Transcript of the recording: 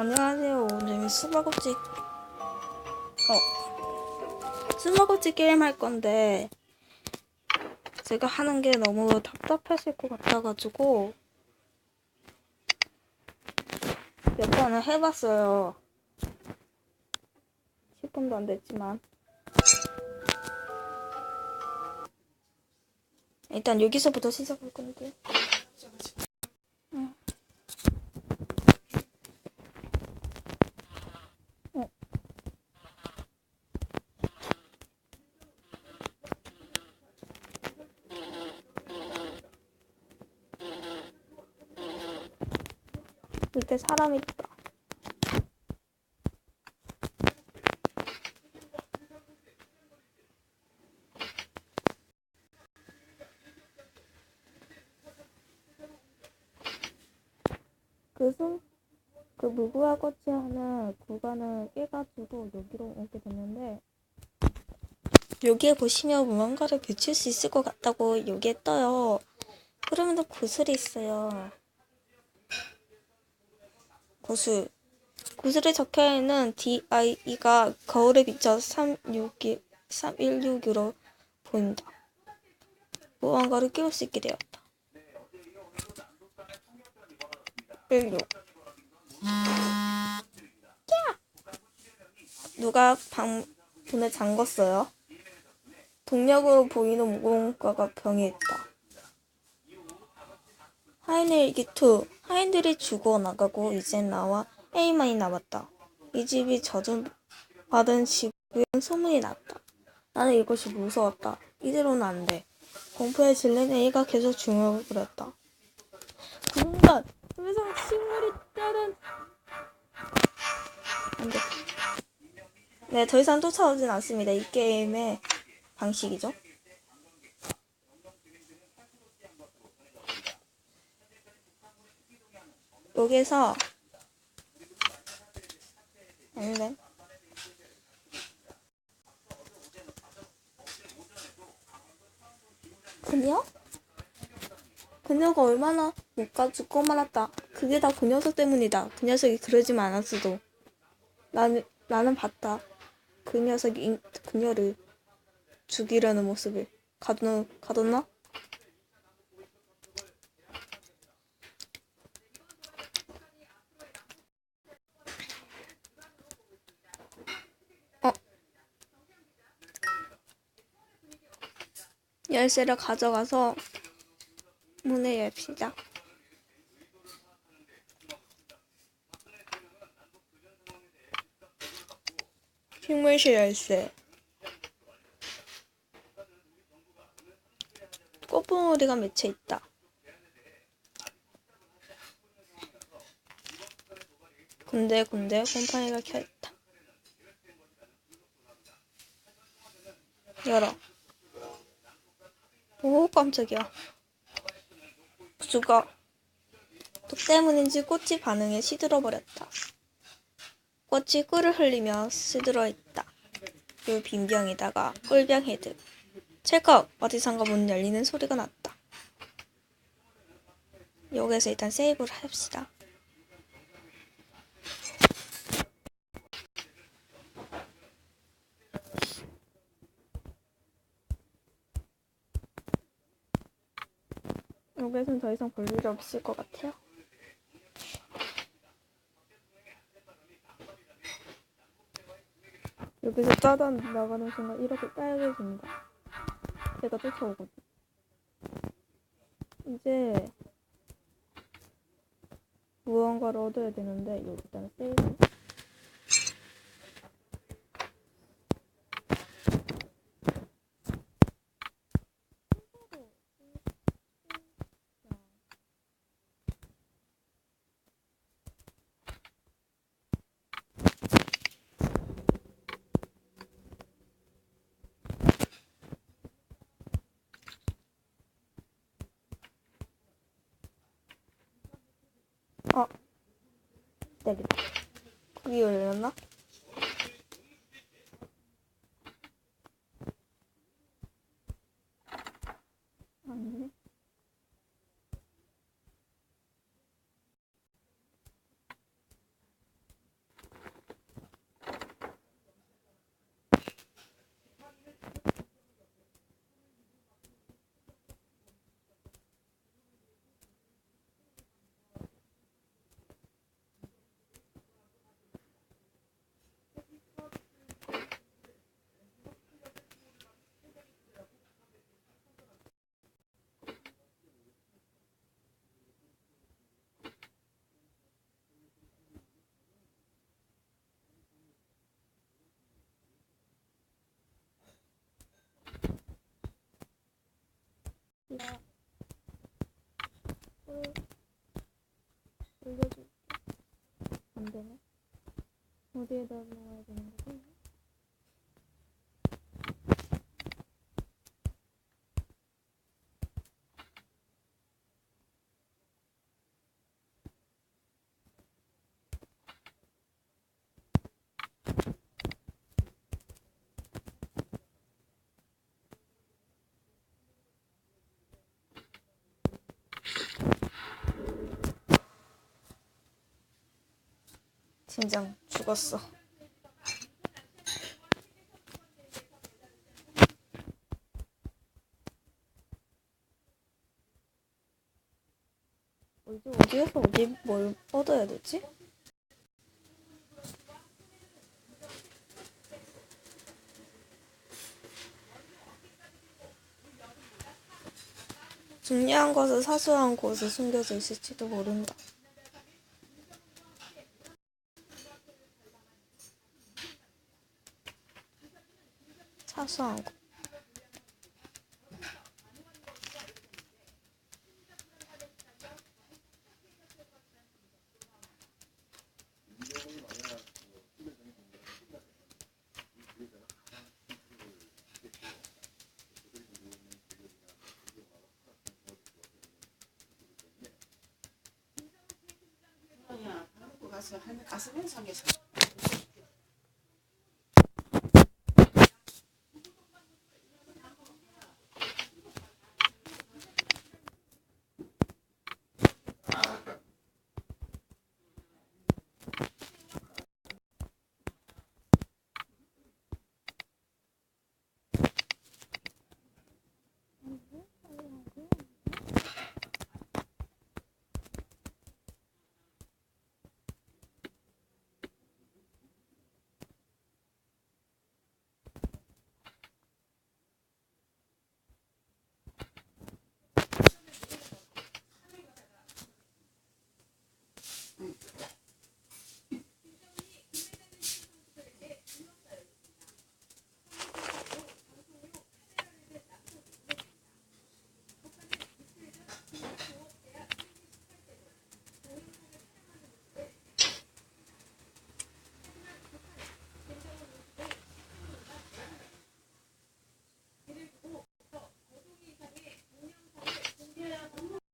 안녕하세요. 오늘 수박업지 어 수박업지 게임 할 건데 제가 하는 게 너무 답답하실 것 같아가지고 몇 번을 해봤어요. 10분도 안 됐지만 일단 여기서부터 시작할 건데. 밑에 사람 있다. 그 순, 그 무구하고치 하는 구간을 깨가지고 여기로 오게 됐는데 여기에 보시면 무언가를 비출 수 있을 것 같다고 여기에 떠요. 그러면 구슬이 있어요. 구슬. 구슬에 적혀 있는 DIE가 거울에 비쳐 362, 316으로 보인다. 무언가를 끼울 수 있게 되었다. 16. 누가 방 문을 잠궜어요? 동력으로 보이는 무언가가 병에 있다. 하인을 이기2 하인들이 죽어 나가고 이제 나와 A만이 남았다. 이 집이 저주 받은 집은 소문이 났다. 나는 이것이 무서웠다. 이대로는 안 돼. 공포에 질린 A가 계속 중얼 부렸다. 그 순간 회사 식물이 따른 안 돼. 네, 더 이상 쫓아오진 않습니다. 이 게임의 방식이죠. 여기서 아니네. 그녀? 그녀가 얼마나 못 가지고 말았다. 그게 다 그 녀석 때문이다. 그 녀석이 그러지만 않았어도. 나는, 나는 봤다. 그 녀석이 인- 그녀를 죽이려는 모습을. 가뒀, 가뒀나? 열쇠를 가져가서 문을 엽시다. 식물실 열쇠. 꽃봉오리가 맺혀 있다. 군데 군데 곰팡이가 켜 있다. 열어. 오 깜짝이야. 수가 독 때문인지 꽃이 반응에 시들어 버렸다. 꽃이 꿀을 흘리며 시들어 있다. 그 빈병에다가 꿀병 헤드. 찰컥 어디선가 문 열리는 소리가 났다. 여기서 일단 세이브를 합시다. 여기서는 더 이상 볼 일이 없을 것 같아요. 여기서 짜단 나가는 순간 이렇게 빨개집니다. 얘가 쫓아오거든. 이제 무언가를 얻어야 되는데 여기 일단 세이브. 어. 기다리다. 거기 열렸나? 아니네. 내가 꿀 올려줄게. 안 되네. 어디에다 놓아야 되는 거지? 팀장 죽었어. 어디 어디에서 어디 뭘 얻어야 되지? 중요한 것은 사소한 곳에 숨겨져 있을지도 모른다. 먹고. 가서 한 가스봉 삼겹살